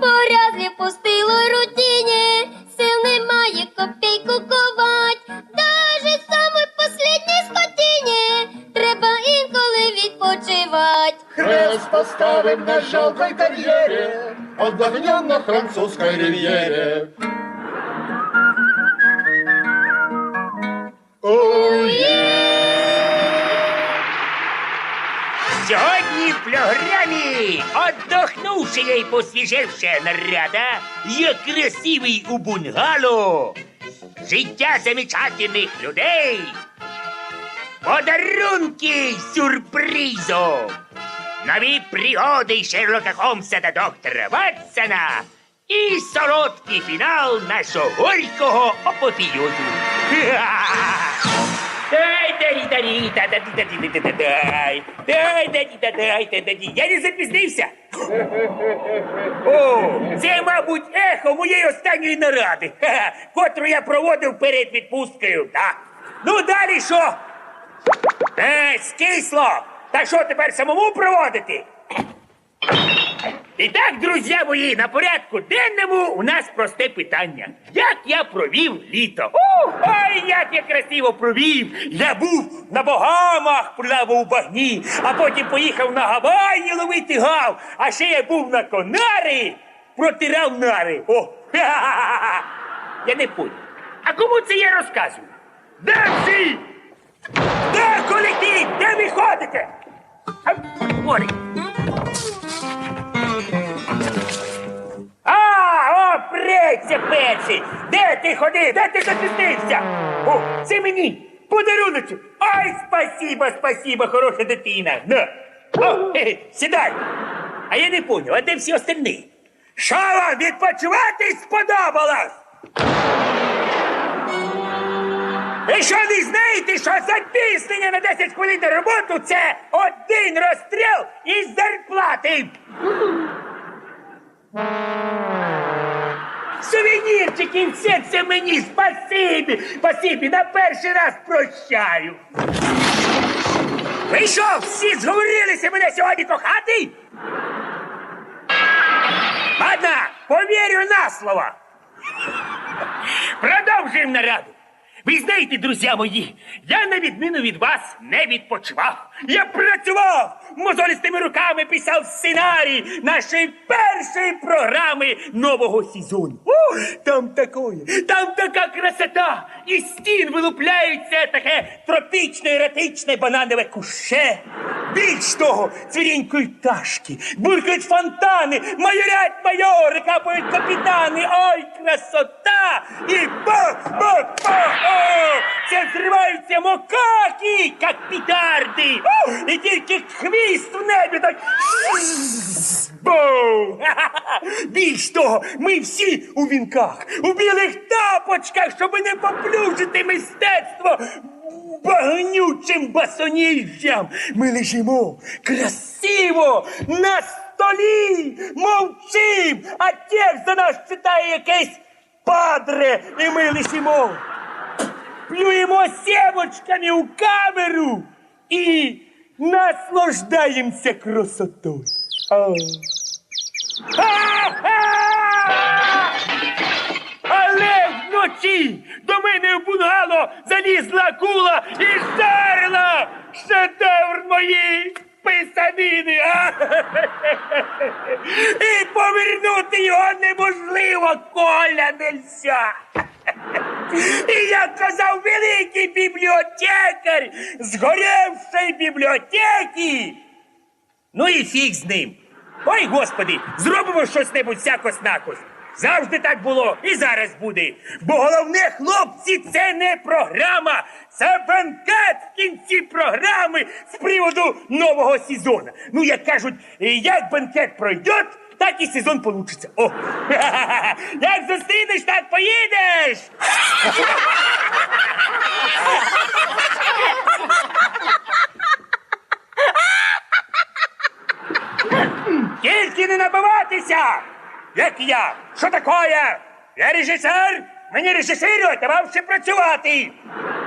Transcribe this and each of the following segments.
порязлі пустило рутині, сил немає копійку ковать, навіть саме послідній скотині треба інколи відпочивать. Хрест поставим на жалкой кар'єрі, отдохнем на французькій рів'єрі. Сьогодні пляга програмі отдохнувши і посвіживши наряда, є красивий у бунгало, життя замечательних людей, подарунки сюрпризом, нові пригоди Шерлока Холмса та доктора Ватсона. І солодкий фінал нашого горького апофіозу. Я не запізнився. О, це, мабуть, ехо моєї останньої наради, котру я проводив перед відпусткою. Да. Ну далі що? Е, скисло. Та що тепер самому проводити? І так, друзі мої, на порядку денному у нас просте питання. Як я провів літо? Ух, ой, як я красиво провів! Я був на Богамах, плавав у багні, а потім поїхав на Гаваї ловити гав, а ще я був на Конари, протирав нари. О! Я не понял. А кому це я розказую? Де всі? Де колектив? Де ви ходите? А, о, преться! Де ти ходив? Де ти запізнився? О, це мені! Подаруночок! Ай, спасіба, спасіба, хороша дитина! На! О, хе-хе, сідай! А я не поняв, а де всі остальні? Що вам відпочивати сподобалось? Ви що не знаєте, що запізнення на 10 хвилин на роботу це один розстріл із зарплати? Сувенірчики, все це мені спасибі, спасибі, на перший раз прощаю. Ви що, всі зговорилися мене сьогодні кохати? Ладно, повірю на слово. Продовжуємо нараду. Ви знаєте, друзі мої, я на відміну від вас не відпочивав. Я працював, мозолістими руками писав сценарій нашої першої програми нового сезону. О, там такое, там така красота! і стін вилупляється таке тропічне еротичне бананове куше. Більш того, цвірінькають пташки, буркають фонтани, майорять майори, капають капітани. Ой, красота! І бах-бах-бах! О, Це зриваються мокаки, як петарди! І тільки хвіст в небі так. Бум! Більш того, ми всі у вінках, у білих тапочках, щоб не поплюжити мистецтво багнючим басоніжжям. Ми лежимо красиво на столі, мовчим, а текст за нас читає якесь падре, і ми лишимо. Плюємо сімочками у камеру і наслаждаємося красотою. Ха-ха! Вночі до мене в бунгало залізла акула і здарила шедевр моєї писанини. А? І повернути його неможливо, коля нельзя. І як казав великий бібліотекар з бібліотеки. Ну і фіг з ним. Ой, господи, зробимо щось небудь всякось накось. Завжди так було і зараз буде. Бо головне, хлопці, це не програма, це бенкет в кінці програми з приводу нового сезону. Ну, як кажуть, е, як бенкет пройде, так і сезон получиться. О! Як зустрінеш, так поїдеш. Тільки не набиватися! Як я? Що такое? Я режисер? Мені режисерувати, а вам ще працювати.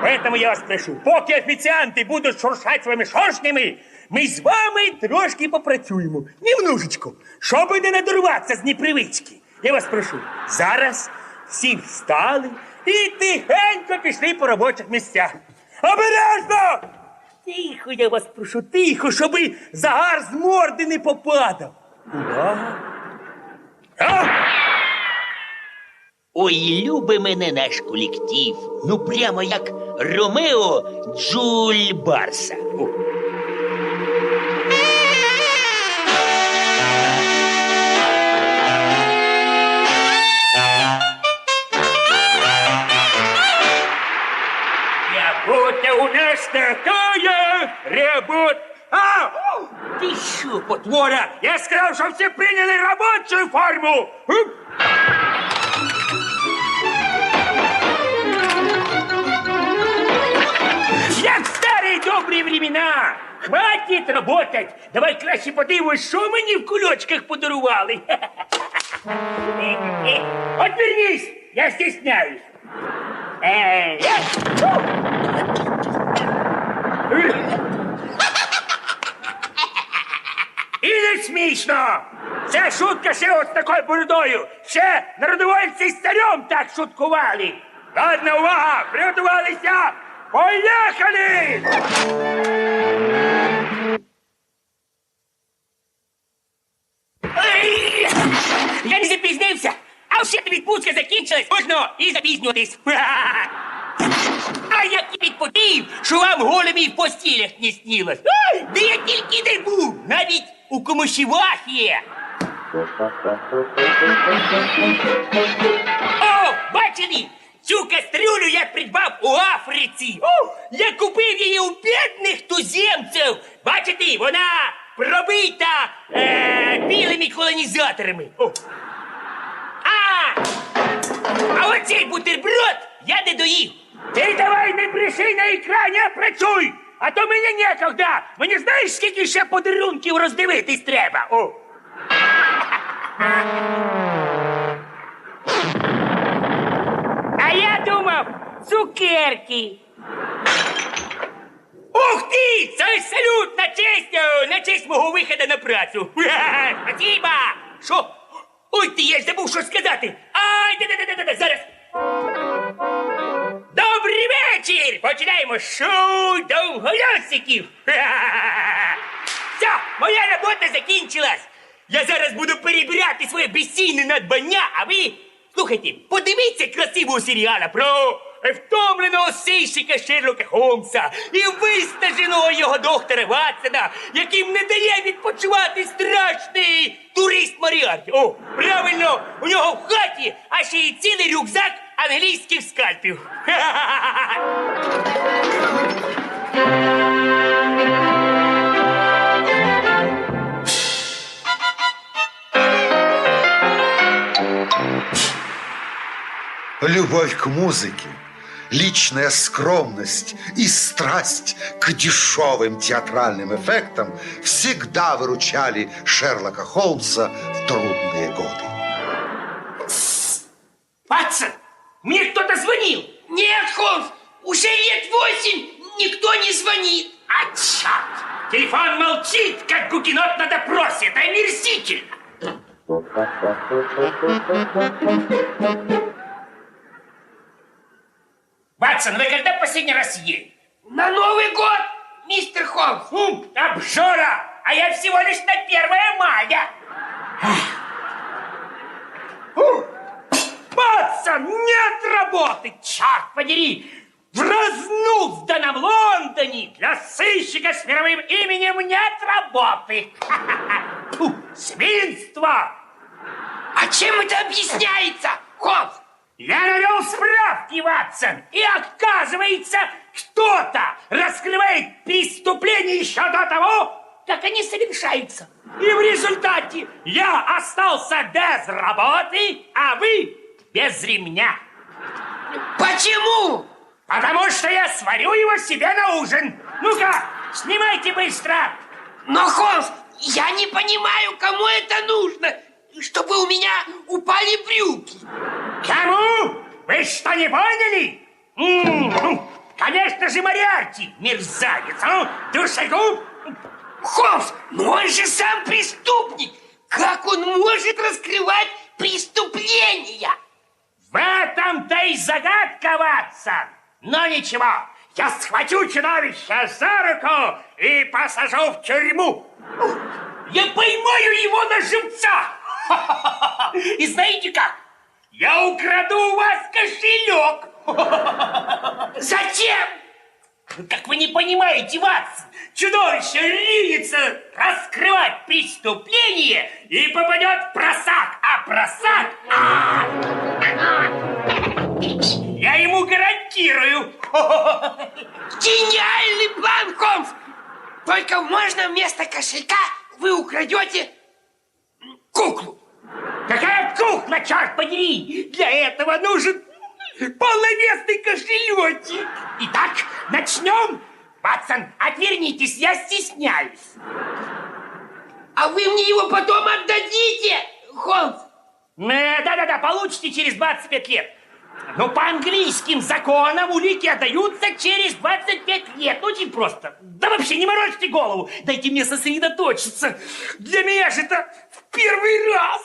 Поэтому я вас прошу, поки офіціанти будуть шуршати своїми шоршнями, ми з вами трошки попрацюємо. Немножечко, щоб не надорватися з непривички. Я вас прошу, зараз всі встали і тихенько пішли по робочих місцях. Обережно! Тихо, я вас прошу, тихо, щоби загар з морди не попадав. Увага! А! Ой, любить мене наш колектив. Ну прямо як Ромео Джуль Барса. О. Работа у нас такая, работа... А! о, Ти що, потвора? Я сказав, що всі прийняли робочу форму. Уп! Як в старі добрі времена. Хватить работать. Давай краще подивимось, що мені в кульочках подарували. Отвернись, я стесняюсь. Е, я- І смішно! Це шутка ще от такою бородою. Ще народовольці з царем так шуткували. Ладно, увага! Приготувалися! Поїхали! Я не запізнився! А ще відпустка закінчилась, можна і запізнюватись. А як і відпотів, що вам голими в постілях не снілось. Де я тільки не був, навіть у комишівах. О, бачили? Цю кастрюлю я придбав у Африці. О, я купив її у бідних туземців. Бачите, вона пробита е, білими колонізаторами. О. А! А оцей бутерброд я не доїв. Ти давай не бреши на екрані, а працюй! А то мені некогда. Мені знаєш, скільки ще подарунків роздивитись треба. О. А я думав, цукерки. Ух ти! Це салют на честь, е, на честь мого виходу на працю. Ха-ха, Спасибо! Що? Ой, ти, я ж забув що сказати. Ай, да-да-да-да-да, зараз. Добрий вечір! Починаємо шоу довголосиків. Ха-ха-ха. Все, моя робота закінчилась. Я зараз буду перебирати своє безцінне надбання, а ви слухайте, подивіться красивого серіала про втомленого сищика Шерлока Холмса і вистаженого його доктора Ватсона, яким не дає відпочивати страшний турист Маріарті. О, правильно, у нього в хаті, а ще й цілий рюкзак англійських скальпів. Любовь к музыке, личная скромность и страсть к дешевым театральным эффектам всегда выручали Шерлока Холмса в трудные годы. Ватсон, мне кто-то звонил. Нет, Холмс, уже лет восемь никто не звонит. А черт! Телефон молчит, как гугенот на допросе. Это омерзительно. Ватсон, вы когда последний раз ели? На Новый год, мистер Холмс. Ум, обжора! А я всего лишь на 1 мая. Фу! Ватсон, нет работы! Черт подери! В разном Лондоне для сыщика с мировым именем нет работы! Фу, Свинство! А чем это объясняется, Холмс? Я навел справки, Ватсон, и оказывается, кто-то раскрывает преступления еще до того, как они совершаются. И в результате я остался без работы, а вы без ремня. Почему? Потому что я сварю его себе на ужин. Ну-ка, снимайте быстро. Но, Холмс, я не понимаю, кому это нужно, чтобы у меня упали брюки. Кому? Вы что, не поняли? М, ну, Конечно же, Мариарти, мерзавец, а? Душегуб! Холмс, но он же сам преступник. Как он может раскрывать преступления? В этом-то и загадка, Ватсон. Но ничего, я схвачу чудовище за руку и посажу в тюрьму. Я поймаю его на живца. И знаете как? Я украду у вас кошелек. Зачем? Как вы не понимаете, Ватсон, чудовище ринется раскрывать преступление и попадет в просак, а просак... а! Я гарантирую. Гениальный план, Холмс! Только можно вместо кошелька вы украдете куклу. Какая кухня, черт подери! Для этого нужен полновесный кошелечек. Итак, начнем. Ватсон, отвернитесь, я стесняюсь. А вы мне его потом отдадите, Холмс. Э, Да-да-да, получите через 25 лет. Но по английским законам улики отдаются через 25 лет. Очень просто. Да вообще не морочьте голову. Дайте мне сосредоточиться. Для меня же это в первый раз.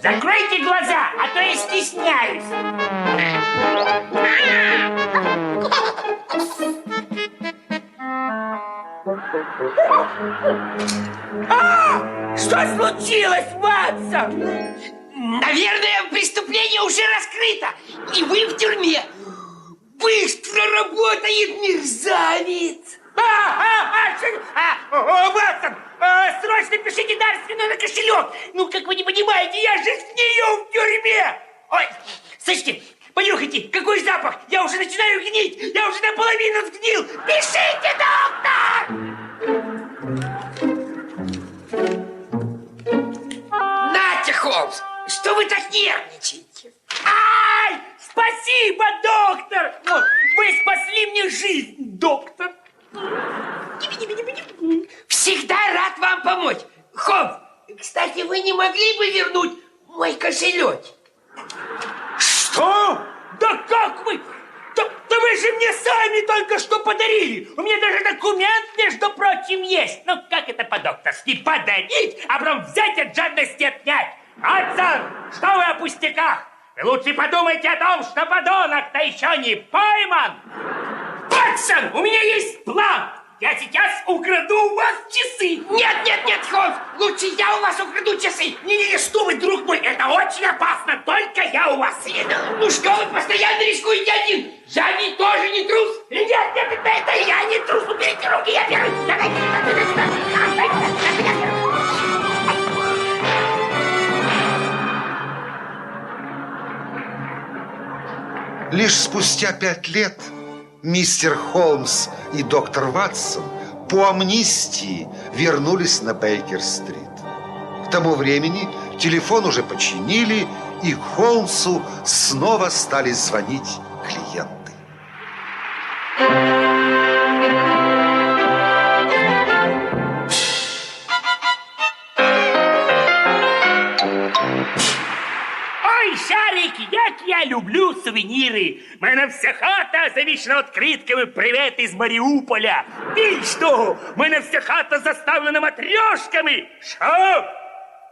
Закройте глаза, а то я стесняюсь. А! Что случилось, Ватсон? Наверное, преступление уже раскрыто, и вы в тюрьме. Быстро работает мерзавец. А, а, а, а, Ватсон, а, срочно пишите дарственную на кошелек. Ну, как вы не понимаете, я же с нее в тюрьме. Ой, слышите, понюхайте, какой запах. Я уже начинаю гнить, я уже наполовину сгнил. Пишите, не пойман. Ватсон, у меня есть план. Я сейчас украду у вас часы. Нет, нет, нет, Холмс, лучше я у вас украду часы. Не-не-не, что вы, друг мой, это очень опасно. Только я у вас еду. Ну что вы постоянно рискуете один? Лишь спустя пять лет мистер Холмс и доктор Ватсон по амнистии вернулись на Бейкер-стрит. К тому времени телефон уже починили, и Холмсу снова стали звонить як я люблю сувеніри. Мене вся хата завішена відкритками «Привет із Маріуполя». Більш того, мене вся хата заставлена матрьошками. Що?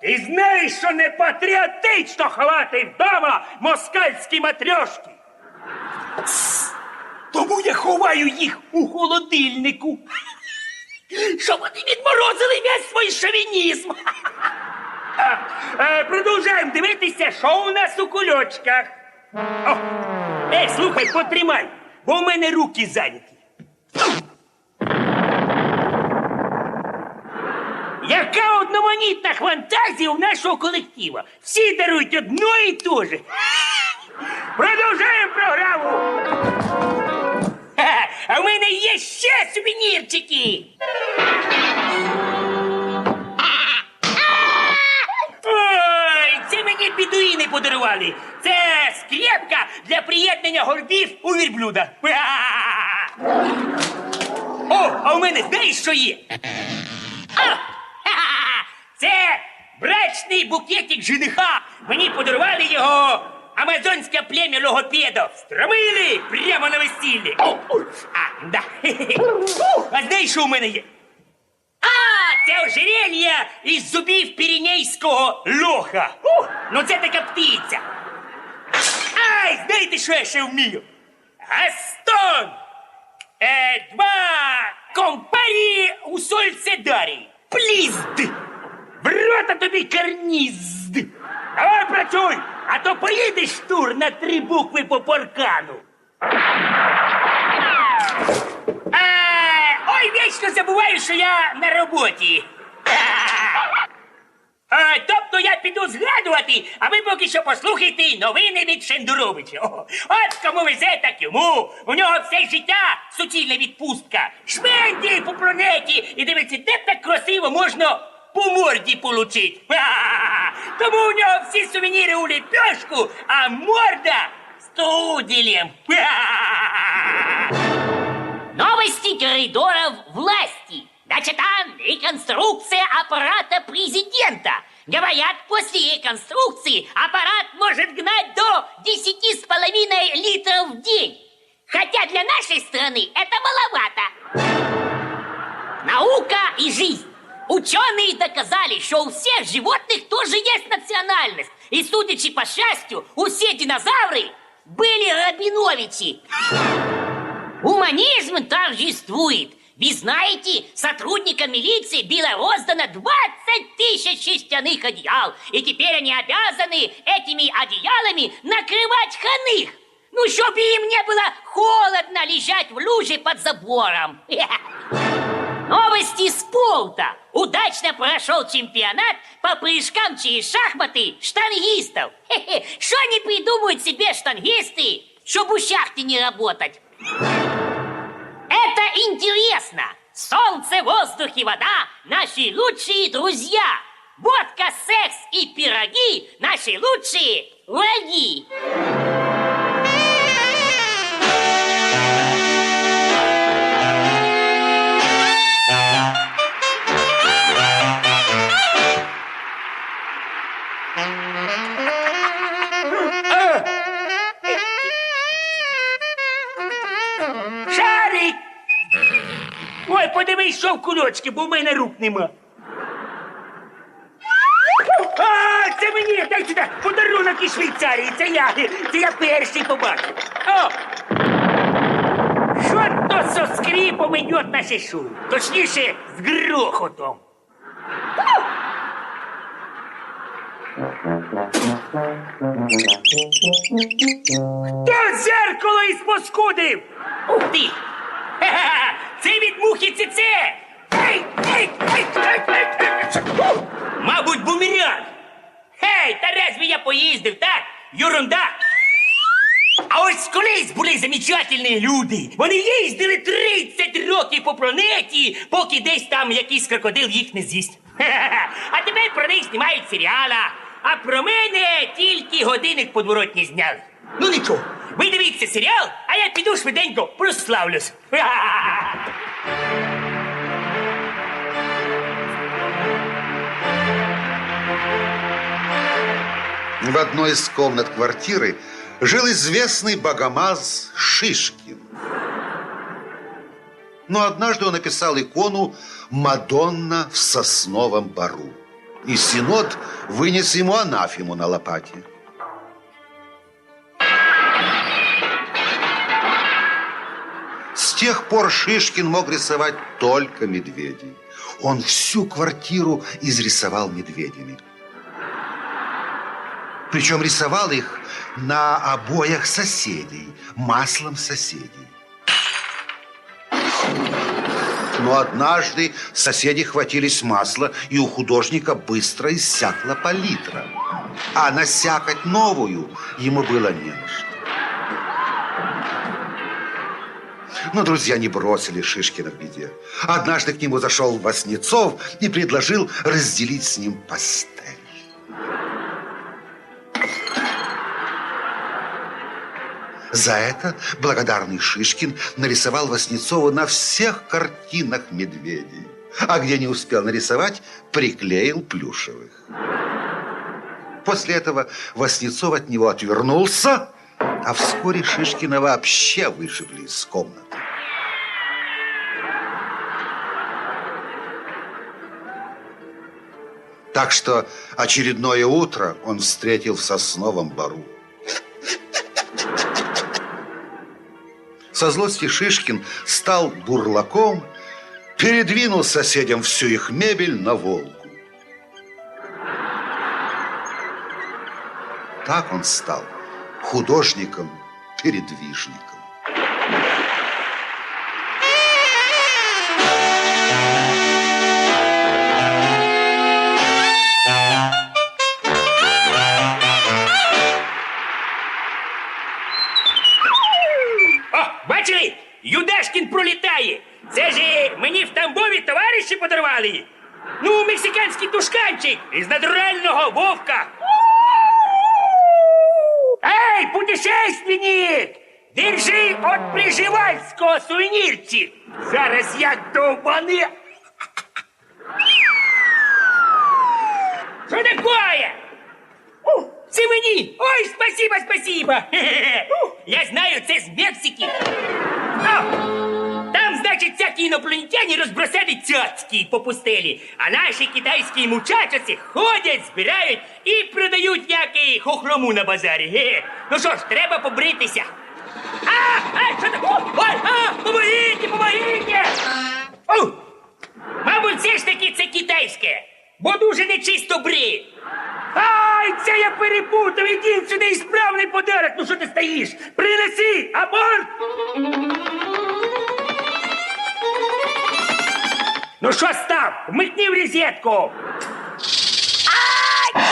Ти знаєш, що не патріотично ховати вдома москальські матрьошки? Тому я ховаю їх у холодильнику. Щоб вони відморозили весь свій шовінізм. Е, Продовжаємо дивитися, що у нас у кульочках. О, ей, слухай, потримай, бо у мене руки зайняті. Яка одноманітна фантазія у нашого колектива? Всі дарують одно і те же. Продовжаємо програму. А в мене є ще сувенірчики. Подарували. Це скрепка для приєднання горбів у вірблюда. О, а у мене знаєш, що є? Це брачний букетик жениха. Мені подарували його амазонське плем'я логопедів стромили прямо на весіллі. А, да. А знаєш, що у мене є? А, це ожерелье із зубів пірінейського лоха. Ух, ну це така птиця. Ай, знаєте, що я ще вмію? Гастон! Е, два компарії у сольцедарі. Плізд! В рота тобі карнізд! Давай працюй, а то поїдеш тур на три букви по паркану. Е, вічно забуваю, що я на роботі. Е, тобто я піду згадувати, а ви поки що послухайте новини від Шендуровича. О, от кому везе, так йому. У нього все життя суцільна відпустка. Шменді по планеті і дивиться, де так красиво можна по морді получить. Тому у нього всі сувеніри у лепешку, а морда з. Ха-ха-ха. Новости коридоров власти. Значит, там реконструкция аппарата президента. Говорят, после реконструкции аппарат может гнать до 10,5 литров в день. Хотя для нашей страны это маловато. Наука и жизнь. Ученые доказали, что у всех животных тоже есть национальность. И, судячи по счастью, у все динозавры были Рабиновичи. Гуманизм торжествует. Вы знаете, сотрудникам милиции было роздано 20 тысяч шерстяных одеял. И теперь они обязаны этими одеялами накрывать ханых. Ну, чтобы им не было холодно лежать в луже под забором. Новости спорта. Удачно прошел чемпионат по прыжкам через шахматы штангистов. Что они придумают себе штангисты, чтобы у шахты не работать? Интересно. Солнце, воздух и вода – наши лучшие друзья. Водка, секс и пироги – наши лучшие враги. Подивись, кульочки, бо в мене рук нема. А, це мені, дай сюди, подарунок із Швейцарії, це я, це я перший побачив. О! Що то со скрипом йде на шишу? Точніше, з грохотом. Хто зеркало із поскудив? Ух ти! Ха-ха-ха! Це від мухи цице! Ей, ей, ей, ей, ей, ей. Мабуть, бумеранг! Хей, та разве я поїздив, так? Юрунда! А ось колись були замечательні люди. Вони їздили 30 років по планеті, поки десь там якийсь крокодил їх не з'їсть. А тепер про них знімають серіала. А про мене тільки годинник подворотні зняли. Ну нічого, ви дивіться серіал, а я піду швиденько прославлюсь. Ха-ха-ха. В одной из комнат квартиры жил известный богомаз Шишкин. Но однажды он написал икону «Мадонна в сосновом бару». И Синод вынес ему анафему на лопате. Тех пор Шишкин мог рисовать только медведей. Он всю квартиру изрисовал медведями. Причем рисовал их на обоях соседей, маслом соседей. Но однажды соседи хватились масла, и у художника быстро иссякла палитра. А насякать новую ему было не на что. Но друзья не бросили Шишкина в беде. Однажды к нему зашел Васнецов и предложил разделить с ним пастель. За это благодарный Шишкин нарисовал Васнецову на всех картинах медведей. А где не успел нарисовать, приклеил плюшевых. После этого Васнецов от него отвернулся, а вскоре Шишкина вообще вышибли из комнаты. Так что очередное утро он встретил в сосновом бару. Со злости Шишкин стал бурлаком, передвинул соседям всю их мебель на Волгу. Так он стал художником-передвижником. Сувенірчик. Зараз я довбани. Що такое? Це мені! Ой, спасибо, спасибо! Я знаю, це з Мексики. О, там, значить, всякі інопланетяни розбросали цяцьки по пустелі, а наші китайські мучачоси ходять, збирають і продають який хохрому на базарі. Ге. Ну що ж, треба побритися. А, а, що таке? Ой, а, помогіть, помогіть! О, мабуть, все ж таки це китайське, бо дуже нечисто бри. Ай, це я перепутав, ідіть сюди і справний подарок. Ну що ти стоїш? Принеси, аборт! Ну що став? Вмикни в розетку. Ай!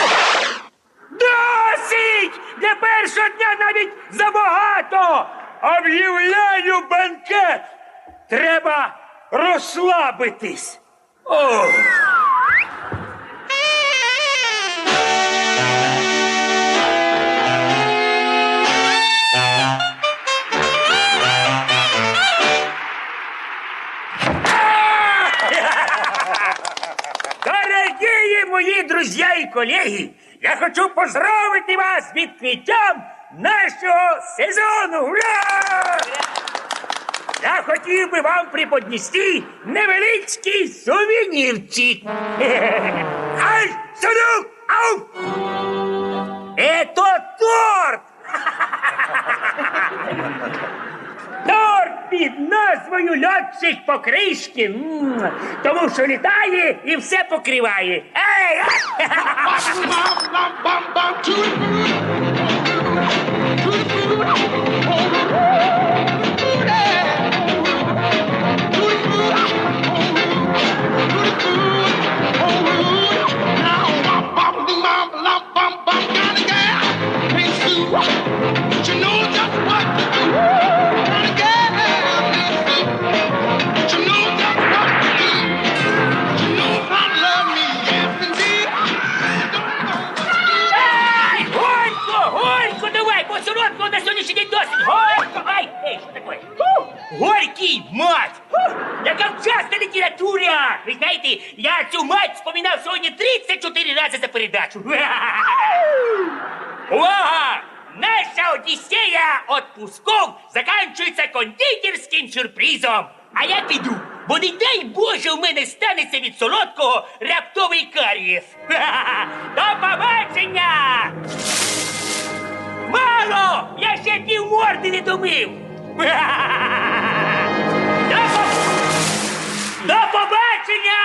Досить! Для першого дня навіть забагато! Об'являю банкет! Треба розслабитись. Ох! Дорогие мої друзі і колеги, я хочу поздравити вас з відкриттям нашого сезону. Ура! Я хотів би вам преподнести невеличкий сувенірчик. Ай, сундук! Ау! Это торт! Торт під назвою льотчик покришки. М, Тому що літає і все покриває. Ей! Oh, my God. Сьогоднішній день досить. Горько, ай, ей, що таке? Фу, Горький, мать! Фу, Яка вчасна література! Ви знаєте, я цю мать спомінав сьогодні 34 рази за передачу. Увага! Наша Одіссея отпусков заканчується кондитерським сюрпризом. А я піду, бо не дай Боже у мене станеться від солодкого раптовий карієс. До побачення! Мало! Я ще пів морди не домив! До побачення!